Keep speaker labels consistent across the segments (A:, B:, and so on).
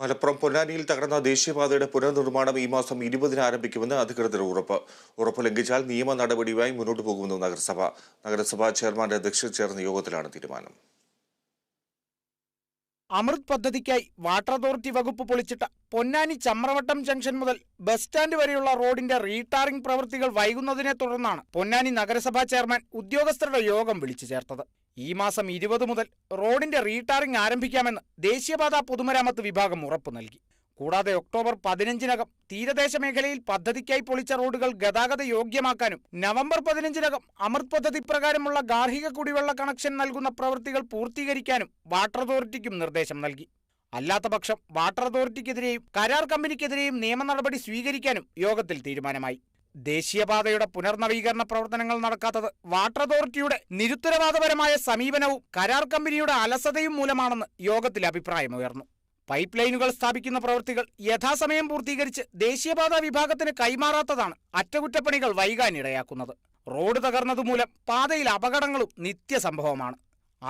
A: മലപ്പുറം പൊന്നാനിയിൽ തകർന്ന ദേശീയപാതയുടെ പുനർനിർമ്മാണം ഈ മാസം ഇരുപതിന് ആരംഭിക്കുമെന്ന് അധികൃതർ ഉറപ്പ്. ഉറപ്പ് ലംഘിച്ചാൽ നിയമ നടപടിയുമായി മുന്നോട്ട് പോകുമെന്ന് നഗരസഭ. നഗരസഭാ ചെയർമാന്റെ അധ്യക്ഷത ചേർന്ന യോഗത്തിലാണ് തീരുമാനം.
B: അമൃത് പദ്ധതിക്കായി വാട്ടർ അതോറിറ്റി വകുപ്പ് പൊളിച്ചിട്ട പൊന്നാനി ചമ്രവട്ടം ജംഗ്ഷൻ മുതൽ ബസ് സ്റ്റാൻഡ് വരെയുള്ള റോഡിന്റെ റീടാറിംഗ് പ്രവൃത്തികൾ വൈകുന്നതിനെ തുടർന്നാണ് പൊന്നാനി നഗരസഭാ ചെയർമാൻ ഉദ്യോഗസ്ഥരുടെ യോഗം വിളിച്ചു ചേർത്തത്. ഈ മാസം ഇരുപത് മുതൽ റോഡിന്റെ റീടാറിംഗ് ആരംഭിക്കാമെന്ന് ദേശീയപാതാ പൊതുമരാമത്ത് വിഭാഗം ഉറപ്പു നൽകി. കൂടാതെ ഒക്ടോബർ പതിനഞ്ചിനകം തീരദേശ മേഖലയിൽ പദ്ധതിക്കായി പൊളിച്ച റോഡുകൾ ഗതാഗത യോഗ്യമാക്കാനും നവംബർ പതിനഞ്ചിനകം അമൃത് പദ്ധതി പ്രകാരമുള്ള ഗാർഹിക കുടിവെള്ള കണക്ഷൻ നൽകുന്ന പ്രവൃത്തികൾ പൂർത്തീകരിക്കാനും വാട്ടർ അതോറിറ്റിക്കും നിർദ്ദേശം നൽകി. അല്ലാത്തപക്ഷം വാട്ടർ അതോറിറ്റിക്കെതിരെയും കരാർ കമ്പനിക്കെതിരെയും നിയമ നടപടി സ്വീകരിക്കാനും യോഗത്തിൽ തീരുമാനമായി. ദേശീയപാതയുടെ പുനർനവീകരണ പ്രവർത്തനങ്ങൾ നടക്കാത്തത് വാട്ടർ അതോറിറ്റിയുടെ നിരുത്തരവാദപരമായ സമീപനവും കരാർ കമ്പനിയുടെ അലസതയും മൂലമാണെന്ന് യോഗത്തിൽ അഭിപ്രായമുയർന്നു പൈപ്പ് ലൈനുകൾ സ്ഥാപിക്കുന്ന പ്രവൃത്തികൾ യഥാസമയം പൂർത്തീകരിച്ച് ദേശീയപാത വിഭാഗത്തിന് കൈമാറാത്തതാണ് അറ്റകുറ്റപ്പണികൾ വൈകാനിടയാക്കുന്നത്. റോഡ് തകർന്നതുമൂലം പാതയിൽ അപകടങ്ങളും നിത്യസംഭവമാണ്.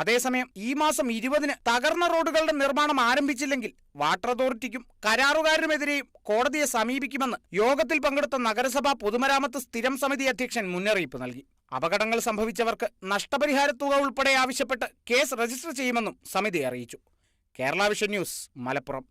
B: അതേസമയം ഈ മാസം ഇരുപതിന് തകർന്ന റോഡുകളുടെ നിർമ്മാണം ആരംഭിച്ചില്ലെങ്കിൽ വാട്ടർ അതോറിറ്റിക്കും കരാറുകാരനുമെതിരെയും കോടതിയെ സമീപിക്കുമെന്ന് യോഗത്തിൽ പങ്കെടുത്ത നഗരസഭാ പൊതുമരാമത്ത് സ്ഥിരം സമിതി അധ്യക്ഷൻ മുന്നറിയിപ്പ് നൽകി. അപകടങ്ങൾ സംഭവിച്ചവർക്ക് നഷ്ടപരിഹാര തുക ഉൾപ്പെടെ ആവശ്യപ്പെട്ട് കേസ് രജിസ്റ്റർ ചെയ്യുമെന്നും സമിതി അറിയിച്ചു. Kerala vision news Malappuram.